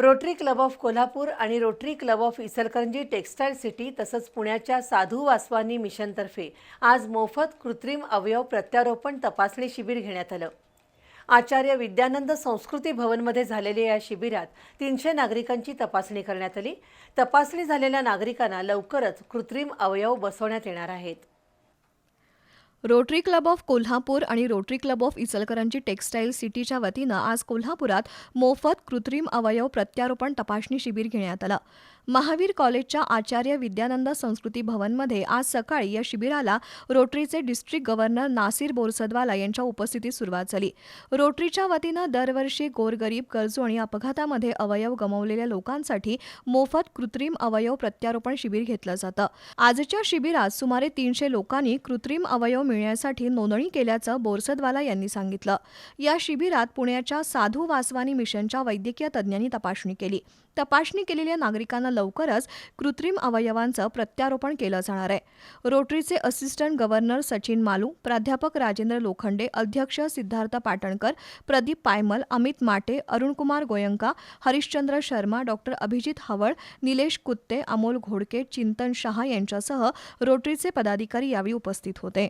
Rotary club of Kolhapur आणि Rotary club of Ichalkaranji textile city तसंच पुण्याच्या साधू वासवानी मिशनतर्फे आज मोफत कृत्रिम अवयव प्रत्यारोपण तपासणी शिबिर घेण्यात आलं. आचार्य विद्यानंद संस्कृती भवनमध्ये झालेल्या या शिबिरात तीनशे नागरिकांची तपासणी करण्यात आली. तपासणी झालेल्या नागरिकांना लवकरच कृत्रिम अवयव बसवण्यात येणार आहेत. रोटरी क्लब ऑफ कोल्हापूर आणि Rotary club of Ichalkaranji textile सिटीच्या वतीनं आज कोल्हापुरात मोफत कृत्रिम अवयव प्रत्यारोपण तपासणी शिबिर घेण्यात आलं. महावीर कॉलेजच्या आचार्य विद्यानंद संस्कृती भवनमध्ये आज सकाळी या शिबिराला रोटरीचे डिस्ट्रिक्ट गव्हर्नर नासिर बोरसदवाला यांच्या उपस्थितीत सुरुवात झाली. रोटरीच्या वतीनं दरवर्षी गोरगरीब गरजू आणि अपघातामध्ये अवयव गमावलेल्या लोकांसाठी मोफत कृत्रिम अवयव प्रत्यारोपण शिबिर घेतलं जातं. आजच्या शिबिरात सुमारे तीनशे लोकांनी कृत्रिम अवयव मिळण्यासाठी नोंदणी केल्याचं बोरसदवाला यांनी सांगितलं. या शिबिरात पुण्याच्या साधू वासवानी मिशनच्या वैद्यकीय तज्ज्ञांनी तपासणी केली. तपासणी केलेल्या नागरिकांना लवकरच कृत्रिम अवयवांचं प्रत्यारोपण केलं जाणार आहे. रोटरीचे असिस्टंट गव्हर्नर सचिन मालू प्राध्यापक राजेंद्र लोखंडे अध्यक्ष सिद्धार्थ पाटणकर प्रदीप पायमल अमित माटे अरुणकुमार गोयंका हरिश्चंद्र शर्मा डॉक्टर अभिजित हवळ निलेश कुत्ते अमोल घोडके चिंतन शहा यांच्यासह रोटरीचे पदाधिकारी यावेळी उपस्थित होते.